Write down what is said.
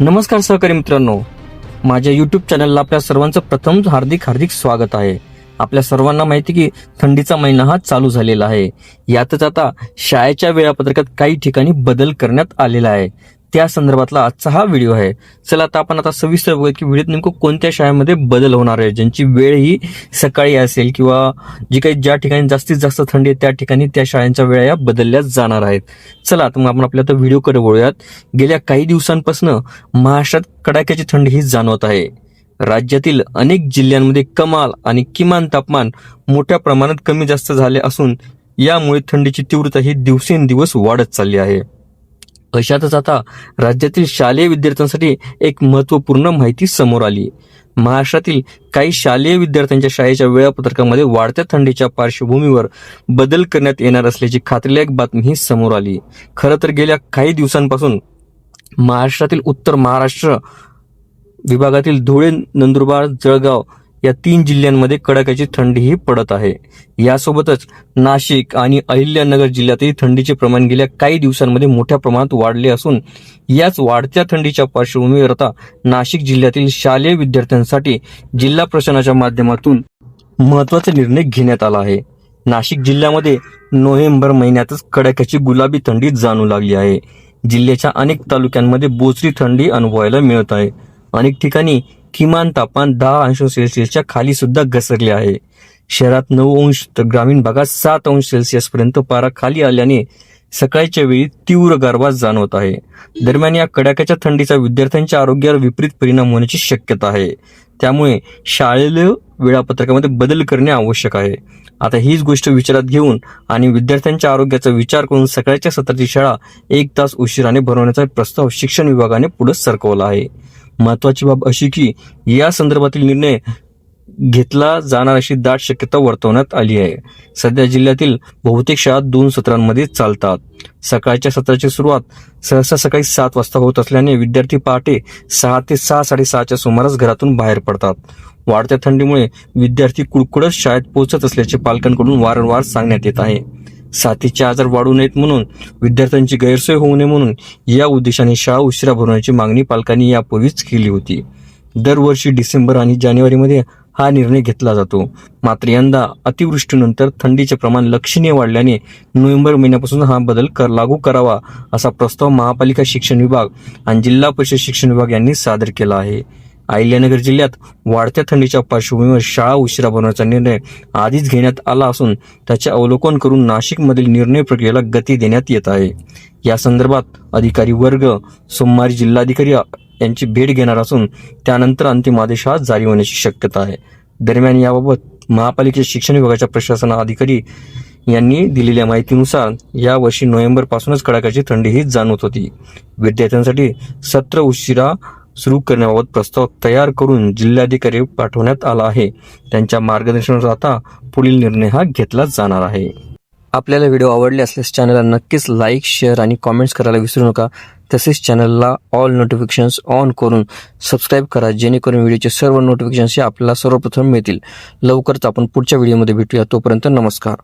नमस्कार सहकारी मित्रांनो. माझ्या युट्यूब चॅनलला आपल्या सर्वांचं प्रथम हार्दिक हार्दिक स्वागत आहे. आपल्या सर्वांना माहिती की थंडीचा महिना हा चालू झालेला आहे. यातच आता शाळेच्या वेळापत्रकात काही ठिकाणी बदल करण्यात आलेला आहे. त्या संदर्भातला आजचा हा व्हिडिओ आहे. चला आता आपण आता सविस्तर बघूया की व्हिडिओत नेमकं कोणत्या शाळेमध्ये बदल होणार आहे ज्यांची वेळ ही सकाळी असेल किंवा जी काही ज्या ठिकाणी जास्तीत जास्त थंडी आहे त्या ठिकाणी त्या शाळांच्या वेळा या बदलल्या जाणार आहेत. चला तर मग आपण आपल्या आता व्हिडिओकडे वळूयात. गेल्या काही दिवसांपासून महाराष्ट्रात कडाक्याची थंडी ही जाणवत आहे. राज्यातील अनेक जिल्ह्यांमध्ये कमाल आणि किमान तापमान मोठ्या प्रमाणात कमी जास्त झाले असून यामुळे थंडीची तीव्रता ही दिवसेंदिवस वाढत चालली आहे. अशातच आता राज्यातील शालेय विद्यार्थ्यांसाठी एक महत्त्वपूर्ण माहिती समोर आली. महाराष्ट्रातील काही शालेय विद्यार्थ्यांच्या शाळेच्या वेळापत्रकामध्ये वाढत्या थंडीच्या पार्श्वभूमीवर बदल करण्यात येणार असल्याची खात्रीलायक बातमी ही समोर आली. खरं तर गेल्या काही दिवसांपासून महाराष्ट्रातील उत्तर महाराष्ट्र विभागातील धुळे नंदुरबार जळगाव या तीन जिल्ह्यांमध्ये कडाक्याची थंडीही पडत आहे. यासोबतच नाशिक आणि अहिल्यानगर जिल्ह्यातही थंडीचे प्रमाण गेल्या काही दिवसांमध्ये मोठ्या प्रमाणात वाढले असून याच वाढत्या थंडीच्या पार्श्वभूमीवर आता नाशिक जिल्ह्यातील शालेय विद्यार्थ्यांसाठी जिल्हा प्रशासनाच्या माध्यमातून महत्त्वाचा निर्णय घेण्यात आला आहे. नाशिक जिल्ह्यामध्ये नोव्हेंबर महिन्यातच कडाक्याची गुलाबी थंडी जाणू लागली आहे. जिल्ह्याच्या अनेक तालुक्यांमध्ये बोचरी थंडी अनुभवायला मिळत आहे. अनेक ठिकाणी किमान तापमान दहा अंश सेल्सिअसच्या खाली सुद्धा घसरले आहे. शहरात नऊ अंश तर ग्रामीण भागात सात अंश सेल्सिअस पर्यंत पारा खाली आल्याने सकाळच्या वेळी तीव्र गारवा जाणवत आहे. दरम्यान या कडाक्याच्या थंडीचा विद्यार्थ्यांच्या आरोग्यावर विपरीत परिणाम होण्याची शक्यता आहे. त्यामुळे शाळेय वेळापत्रकामध्ये बदल करणे आवश्यक आहे. आता हीच गोष्ट विचारात घेऊन आणि विद्यार्थ्यांच्या आरोग्याचा विचार करून सकाळच्या सत्राची शाळा एक तास उशिराने भरवण्याचा प्रस्ताव शिक्षण विभागाने पुढे सरकवला आहे. महत्वाची बाब अशी की या संदर्भातील निर्णय घेतला जाणार अशी दाट शक्यता वर्तवण्यात आली आहे. सध्या जिल्ह्यातील बहुतेक शाळा दोन सत्रांमध्ये चालतात. सकाळच्या सत्राची सुरुवात सहसा सकाळी सात वाजता होत असल्याने विद्यार्थी पहाटे सहा ते सहा साडेसहाच्या सुमारास घरातून बाहेर पडतात. वाढत्या थंडीमुळे विद्यार्थी कुडकुडत शाळेत पोहोचत असल्याचे पालकांकडून वारंवार सांगण्यात येत आहे. साथीचे आजार वाढू नयेत म्हणून विद्यार्थ्यांची गैरसोय होऊ नये म्हणून या उद्देशाने शाळा उशिरा भरवण्याची मागणी पालकांनी यापूर्वीच केली होती. दरवर्षी डिसेंबर आणि जानेवारीमध्ये हा निर्णय घेतला जातो. मात्र यंदा अतिवृष्टीनंतर थंडीचे प्रमाण लक्षणीय वाढल्याने नोव्हेंबर महिन्यापासून हा बदल कर लागू करावा असा प्रस्ताव महापालिका शिक्षण विभाग आणि जिल्हा परिषद शिक्षण विभाग यांनी सादर केला आहे. अहिल्यानगर जिल्ह्यात वाढत्या थंडीच्या पार्श्वभूमीवर शाळा उशिरा बनवण्याचा निर्णय आधीच घेण्यात आला असून त्याचे अवलोकन करून नाशिकमधील निर्णय प्रक्रियेला गती देण्यात येत आहे. या संदर्भात अधिकारी वर्ग सोमवारी जिल्हाधिकारी यांची भेट घेणार असून त्यानंतर अंतिम आदेश हा जारी होण्याची शक्यता आहे. दरम्यान याबाबत महापालिकेच्या शिक्षण विभागाच्या प्रशासन अधिकारी यांनी दिलेल्या माहितीनुसार यावर्षी नोव्हेंबरपासूनच कडाक्याची थंडी ही जाणवत होती. विद्यार्थ्यांसाठी सत्र उशिरा सुरू करण्याबाबत प्रस्ताव तयार करून जिल्हाधिकारी पाठवण्यात आला आहे. त्यांच्या मार्गदर्शनानुसार आता पुढील निर्णय हा घेतला जाणार आहे. आपल्याला व्हिडिओ आवडले असल्यास चॅनलला नक्कीच लाईक शेअर आणि कॉमेंट्स करायला विसरू नका. तसेच चॅनलला ऑल नोटिफिकेशन्स ऑन करून सबस्क्राईब करा जेणेकरून व्हिडिओचे सर्व नोटिफिकेशन्स हे आपल्याला सर्वप्रथम मिळतील. लवकरच आपण पुढच्या व्हिडिओमध्ये भेटूया. तोपर्यंत नमस्कार.